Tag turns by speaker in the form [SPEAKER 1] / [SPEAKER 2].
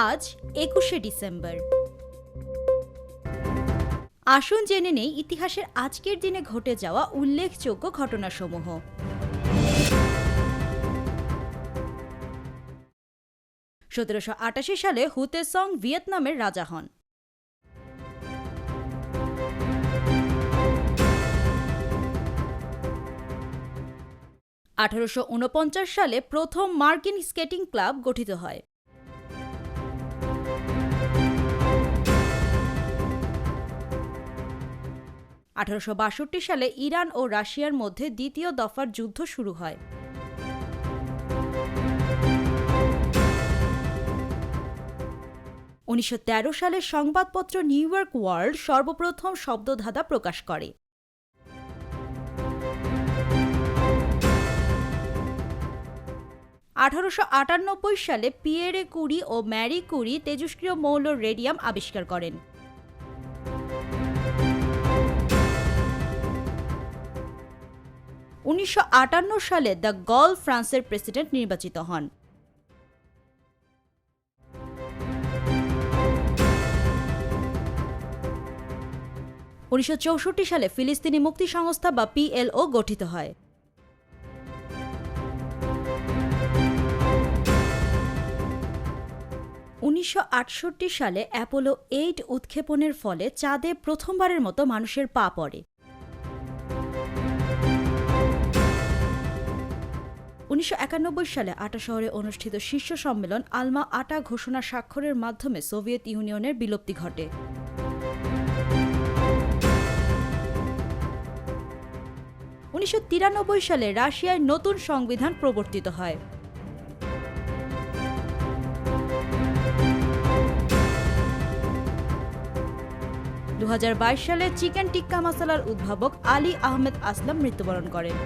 [SPEAKER 1] আজ একুশে ডিসেম্বর। আসুন জেনে নেই ইতিহাসের আজকের দিনে ঘটে যাওয়া উল্লেখযোগ্য ঘটনাসমূহ। সতেরোশো আটাশি সালে হুতেসং ভিয়েতনামের রাজা হন। আঠারোশো উনপঞ্চাশ সালে প্রথম মার্কিন স্কেটিং ক্লাব গঠিত হয়। আঠারোশো বাষট্টি সালে ইরান ও রাশিয়ার মধ্যে দ্বিতীয় দফার যুদ্ধ শুরু হয়। উনিশশো তেরো সালে সংবাদপত্র নিউ ইয়র্ক ওয়ার্ল্ড সর্বপ্রথম শব্দধাঁধা প্রকাশ করে। আঠারোশো আটানব্বই সালে পিয়েরে কুরি ও ম্যারি কুরি তেজস্ক্রিয় মৌল রেডিয়াম আবিষ্কার করেন। উনিশশো আটান্ন সালে দ্য গল ফ্রান্সের প্রেসিডেন্ট নির্বাচিত হন। উনিশশো চৌষট্টি সালে ফিলিস্তিনি মুক্তি সংস্থা বা পিএলও গঠিত হয়। উনিশশো আটষট্টি সালে অ্যাপোলো এইট উৎক্ষেপণের ফলে চাঁদে প্রথমবারের মতো মানুষের পা পড়ে। উনিশশো একানব্বই সালে আটা শহরে অনুষ্ঠিত শীর্ষ সম্মেলন আলমা আটা ঘোষণা স্বাক্ষরের মাধ্যমে সোভিয়েত ইউনিয়নের বিলুপ্তি ঘটে। উনিশশো তিরানব্বই সালে রাশিয়ায় নতুন সংবিধান প্রবর্তিত হয়। দু হাজার বাইশ সালে চিকেন টিক্কা মশলার উদ্ভাবক আলী আহমেদ আসলাম মৃত্যুবরণ করেন।